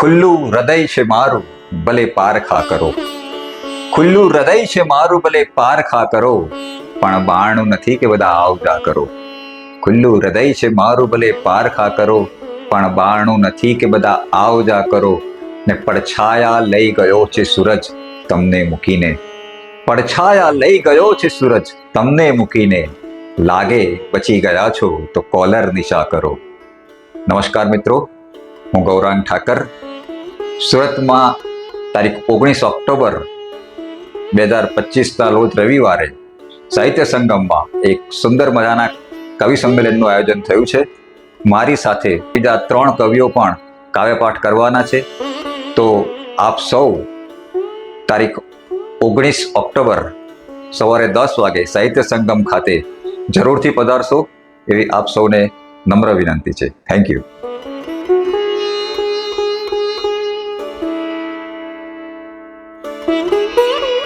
ખુલ્લું હૃદય છે મારું, ભલે પારખા કરો. ખુલ્લું હૃદય છે મારું, ભલે પારખા કરો. પણ બાણું નથી કે બધા આવજા કરો. ખુલ્લું હૃદય છે મારું, ભલે પારખા કરો. પણ બાણું નથી કે બધા આવજા કરો. ને પડછાયા લઈ ગયો છે સૂરજ તમને મૂકીને. પડછાયા લઈ ગયો છે સૂરજ તમને મૂકીને. લાગે બચી ગયા છો તો કોલર નિશા કરો. નમસ્કાર મિત્રો, હું ગૌરાંગ ઠાકર સુરતમાં તારીખ ઓગણીસ ઓક્ટોબર બે હજાર પચીસના રોજ રવિવારે સાહિત્ય સંગમમાં એક સુંદર મજાના કવિ સંમેલનનું આયોજન થયું છે. મારી સાથે બીજા ત્રણ કવિઓ પણ કાવ્યપાઠ કરવાના છે. તો આપ સૌ તારીખ ઓગણીસ ઓક્ટોબર સવારે દસ વાગે સાહિત્ય સંગમ ખાતે જરૂરથી પધારશો એવી આપ સૌને નમ્ર વિનંતી છે. Thank you Música